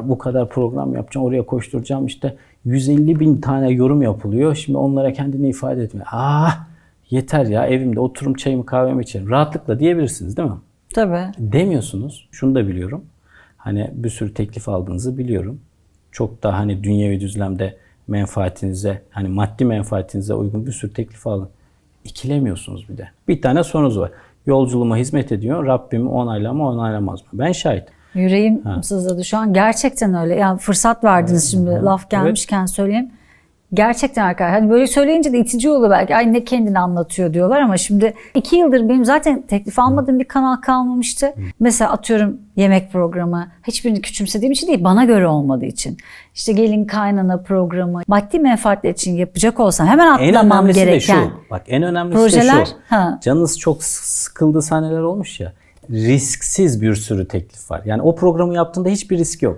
Bu kadar program yapacağım, oraya koşturacağım. işte 150 bin tane yorum yapılıyor. Şimdi onlara kendini ifade etme. Ah yeter ya evimde oturum çayımı kahvemi içerim. Rahatlıkla diyebilirsiniz değil mi? Tabii. Demiyorsunuz. Şunu da biliyorum. Hani bir sürü teklif aldığınızı biliyorum. Çok da hani dünyevi düzlemde menfaatinize, hani maddi menfaatinize uygun bir sürü teklif alın. İkilemiyorsunuz bir de. Bir tane sorunuz var. Yolculuğuma hizmet ediyor. Rabbimi onaylar onaylamaz mı? Ben şahit. Yüreğim sızladı şu an. Gerçekten öyle. Yani fırsat verdiniz şimdi laf gelmişken söyleyeyim. Gerçekten arkadaşlar. Hani böyle söyleyince de itici oluyor belki. Ay ne kendini anlatıyor diyorlar ama şimdi iki yıldır benim zaten teklif almadığım bir kanal kalmamıştı. Mesela atıyorum yemek programı. Hiçbirini küçümsediğim için değil. Bana göre olmadığı için. İşte gelin kaynana programı. Maddi menfaatler için yapacak olsam hemen En atlamam önemlisi gereken. de şu. Bak en önemlisi de projeler, şu. ha. Canınız çok sıkıldığı sahneler olmuş ya. Risksiz bir sürü teklif var. Yani o programı yaptığında hiçbir risk yok.